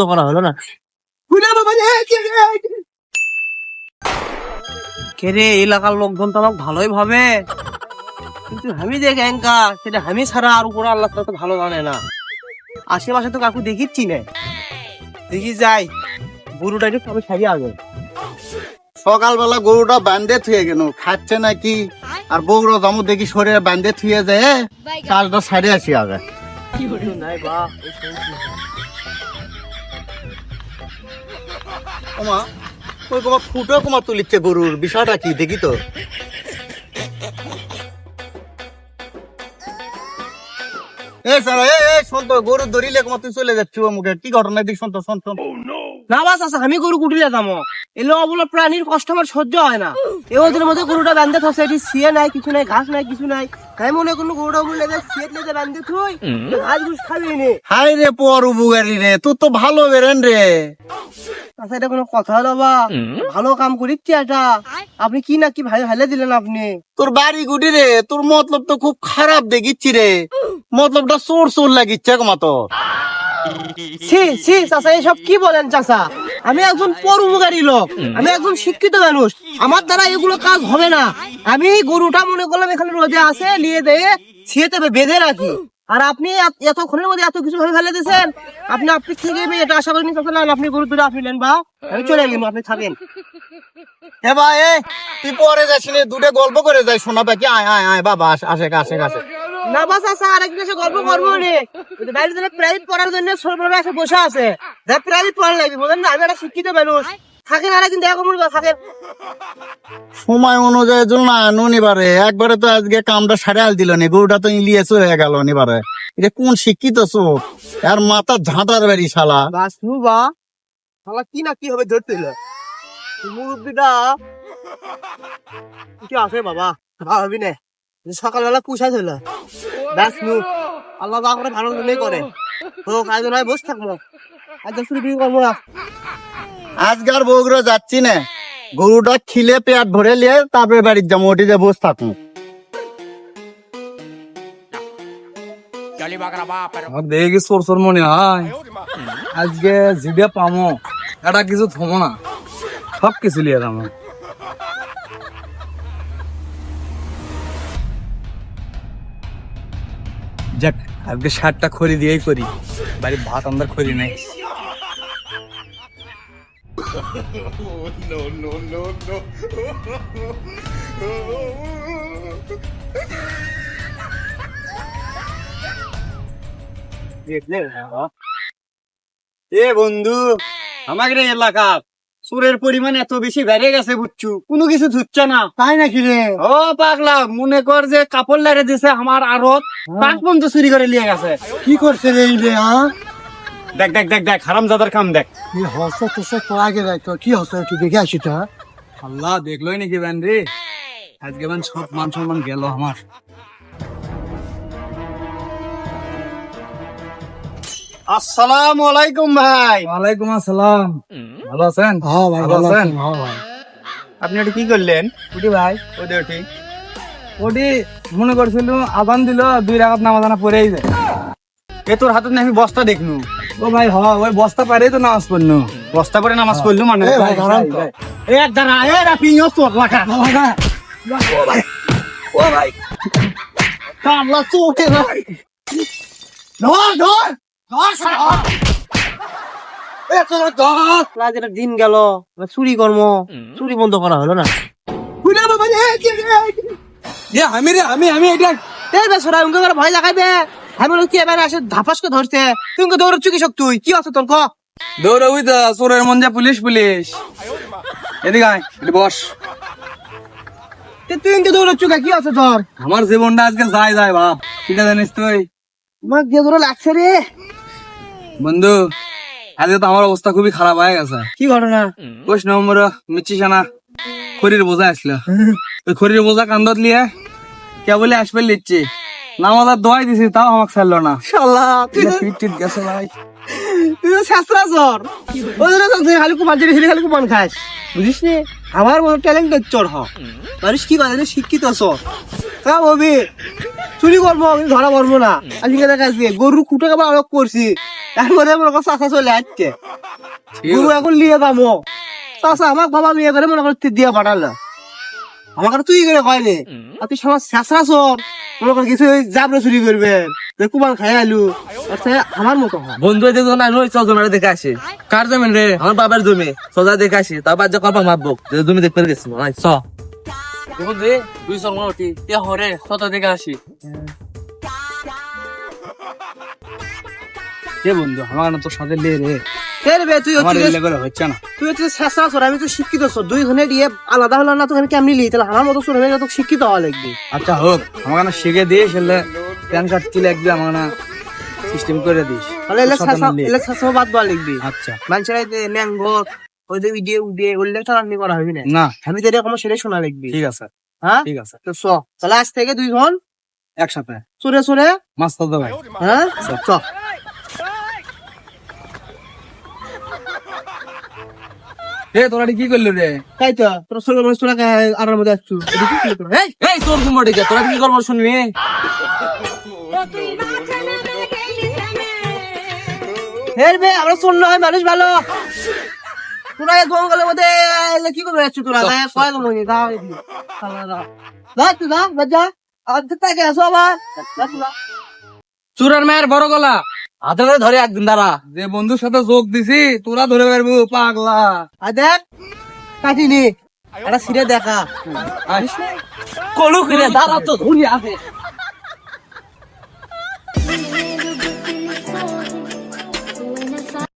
তো করা হলো না। কে রে এলাকার লোকজন তো আমাকে ভালোই ভাবে। কিন্তু আমি যে গ্যাংকা সেটা আমি ছাড়া আর উপরে আল্লাহ তো ভালো জানে না। আশেপাশে তো কাকু দেখিচ্ছি না। দেখি যাই বুড়োটা একটু আমি সারিয়ে আগে। সকালবেলা গরুটা বান্ধে থুয়ে গেল খাচ্ছে নাকি? আর বউরা জামু দেখি শরীরে বান্ধে থুয়ে যায় কাজটা সারে আসি আগে। নাই বা ওমা ওই ফুটো তুলিচ্ছে গরুর বিষয়টা কি দেখি তো। এ স্যার এ এ শোন গরু ধরিলে তোমার তুই চলে যাচ্ছি মুখে। কি ঘটনা দেখ শোন তো শোন শোন। না বাস আছে আমি গরু এলো অবলা প্রাণীর কষ্ট আমার সহ্য হয় না। এ ওদের মধ্যে গরুটা বান্ধে থাকছে এটি সিয়ে নাই কিছু নাই ঘাস নাই কিছু নাই। তাই মনে কোনো গরুটা বলে সিয়ে বান্ধে থুই ঘাস ঘুষ খাবি নে। হাই রে পর উপকারী রে তুই তো ভালো বেরেন রে। আচ্ছা এটা কোনো কথা হলো বা? ভালো কাম করিচ্ছি এটা। আপনি কি না কি ভাই হেলে দিলেন আপনি? তোর বাড়ি গুটি রে তোর মতলব তো খুব খারাপ দেখিচ্ছি রে। মতলবটা চোর চোর লাগিচ্ছে কমা তো ছি ছি চাচা এইসব কি বলেন চাচা? আমি একজন পরোপকারী লোক আমি একজন শিক্ষিত মানুষ। আমার দ্বারা এগুলো কাজ হবে না। আমি গরুটা মনে করলাম এখানে রোদে আছে নিয়ে দিয়ে ছিয়েতে বেঁধে রাখি। আর আপনি এত- এতক্ষণের মধ্যে এত কিছু ভাবে ফেলে দিয়েছেন আপনি আপনি থেকে এটা আশা করিনি আপনি গরু দুটো আপনি নেন বা আমি চলে গেলাম আপনি থাকেন। ভাই এ, তুই পরে যাস দুটো গল্প করে যাই শোনা পাখি আয় আয় আয় বাবা আসে আসে আসে না বাস আছে আর একদিন এসে গল্প করব নে বাইরে প্রাইভেট পড়ার জন্য এসে বসে আছে দেখ প্রাইভেট পড়া লাগবে বলেন না আমি একটা শিক্ষিত মানুষ। থাকেন আর একদিন দেখা করব থাকেন সময় অনুযায়ী জন্য না নুন এবারে একবারে তো আজকে কামটা সারে আল দিল নি গরুটা তো ইলিয়ে হয়ে গেল এবারে এটা কোন শিক্ষিত চোখ আর মাথা ঝাঁটার বাড়ি শালা। বাস বা শালা কি না কি হবে ধরতে এলো। মুরব্বিটা কি আছে বাবা? ভাবি নে সকালবেলা কুশাই ছিল ব্যাস নু আল্লাহ করে ভালো করে। তো কাজ নয় বসে থাকব। একদম শুরু কি করব না। আজকার বউগুলো যাচ্ছি না। গরুটা খিলে পেট ভরে লিয়ে তারপরে বাড়ির যাব ওটি যে বসে থাকুন। আমার দেখে কি সোর সোর মনে হয়? আজকে পামো এটা কিছু থমো না। সব কিছু লিয়ে যাব। যাক আজকে শার্টটা খড়ি দিয়েই করি। বাড়ির ভাত আমরা খড়ি নাই। এ বন্ধু আমাদের এই এলাকা চোরের পরিমাণ এত বেশি বেড়ে গেছে বুঝছু কোনো কিছু ধুচ্ছে না তাই নাকি রে? ও পাগলা মনে কর যে কাপড় লাইরে দিছে আমার আরত পাঁচ পর্যন্ত চুরি করে নিয়ে গেছে কি করছে রে এই রে হ্যাঁ দেখ দেখ দেখ দেখ হারাম জাদার কাম দেখ। কি হচ্ছে তো সে তো আগে যাই তো কি হচ্ছে? একটু দেখে আসি তো হ্যাঁ? আল্লাহ দেখলোই নাকি ব্যান রে? আজকে ব্যান সব মান সম্মান গেল আমার। আসসালামু আলাইকুম ভাই। ওয়ালাইকুম আসসালাম। ভালো আছেন? হ্যাঁ ভাই ভালো আছেন? হ্যাঁ ভাই। আপনি ওটা কি করলেন? উঠি ভাই। ওটা ওটি। ওটি মনে করছিল আদান দিল দুই রাখাত নামাজ আনা পড়েই যায়। এ তোর হাতে আমি বস্তা দেখনু। ও ভাই হ ওই বস্তা পারেই তো নামাজ পড়ল বস্তা করে নামাজ পড়লু মানে? এ এ দাঁড়া এ রাপি চোখ লাগা ও ভাই। কামলা চোখে ভাই। ধর ধর ধর শালা, এ তোর ধর। যেটা দিন গেল চুরি কর্ম। চুরি বন্ধ করা হলো না? এ আমি রে আমি আমি এটা বেসরা করে ভয় লাগাইবে। আমি কি এবার আসে ধাপাস করে ধরছে উনকে দৌড়চ্ছু কি তুই। কি আছে তোর ক? তো চোরের মন যা পুলিশ পুলিশ। এদিকে আয় বস। তুই দৌড়চ্ছু কি? আছে তোর? আমার জীবনটা আজকে যায় যায় বাপ কিটা জানিস তুই? আমার যে ধরে লাগছে রে। বন্ধু আজকে তো আমার অবস্থা খুবই খারাপ হয়ে গেছে। কি ঘটনা? কোষ নম্বর মিচ্ছি সানা খড়ির বোঝা আসলো। ওই খড়ির বোঝা কান্দত লিয়ে কে বলে আসবে লিচ্ছি নামাজ আর দোয়াই দিছি তাও আমাকে ছাড়লো না। শালা তুই পিট টিট গেছে ভাই। তুই তো শাস্ত্রা ওই জন্য তুই খালি খালি কুমান খাস। বুঝিস নি? আমার মতো ট্যালেন্টেড চোর হ। মানুষ কি করে? শিক্ষিত চোর। কাম হবে চুরি করব আমি ধরা পড়ব না। আজকে দেখা যাচ্ছে গরু খুঁটে খাবার অনেক করছি। তার মধ্যে মনে করো চাষা চলে আসছে। গরু এখন নিয়ে যাব। চাষা আমাকে বাবা মেয়ে করে মনে করো তুই দিয়ে পাঠালো। আমাকে তুই করে কয়নি আর তুই সবার শেষরা চোর। মনে কর কিছু জাবরে চুরি করবে কুমান খাই আলু আমার মতো বন্ধু আইনো চল দেখে আসি কার জমিন রে আমার বাবার জমি। সোজা দেখে আসি তারপর যে কল্পা মাপবো যে জমি দেখতে গেছি। নাই চ। বন্ধু তুই এ হরে কত দেখে আসি কে বন্ধু? আমার না তোর সাথে লে রে ফের বে তুই হচ্ছে এলে করে হচ্ছে না। তুই হচ্ছে শেষরা চোর আমি তো শিক্ষিত চোর দুই ঘনে দিয়ে আলাদা হলো না তো কেমনি লি তাহলে আমার মতো চোর হয়ে তো শিক্ষিত হওয়া লাগবে। আচ্ছা হোক আমার না শিখে দিয়ে সেলে প্যান কার্ড কি লাগবে আমার না সিস্টেম করে দিস। তাহলে এলে শেষা এলে শেষা বাদ দেওয়া লাগবে। আচ্ছা। মানুষের ন্যাঙ্গো ওই যে উডিয়ে উডিয়ে উল্লেখ তো রান্নি করা হবে না। না। আমি তো এরকম সেটাই শোনা লাগবে। ঠিক আছে। হ্যাঁ? ঠিক আছে। তো চ তাহলে আজ থেকে দুই ঘন একসাথে। চোরে চোরে মাছ ভাই। হ্যাঁ? চ। এ তোরা কি করলি রে? তাই তো তোর মানুষ তোরা আর মধ্যে আসছু তোরা? এই এই তোর কুমড়ি তোরা কি করব শুনবি আমরা শূন্য হয় মানুষ ভালো। তোরা জঙ্গলের মধ্যে কি করবে যাচ্ছ তোরা? কয়। যা তুই যা যা। আর তাকে আসো আবার। যা। চুরের মায়ের বড় গলা। হাতে ধরে একদিন দাঁড়া। যে বন্ধুর সাথে যোগ দিছি তোরা ধরে পারব পাগলা। আর দেখ কাটিনি একটা সিরে দেখা। কলু কিনে দাঁড়া তো ধরি আছে।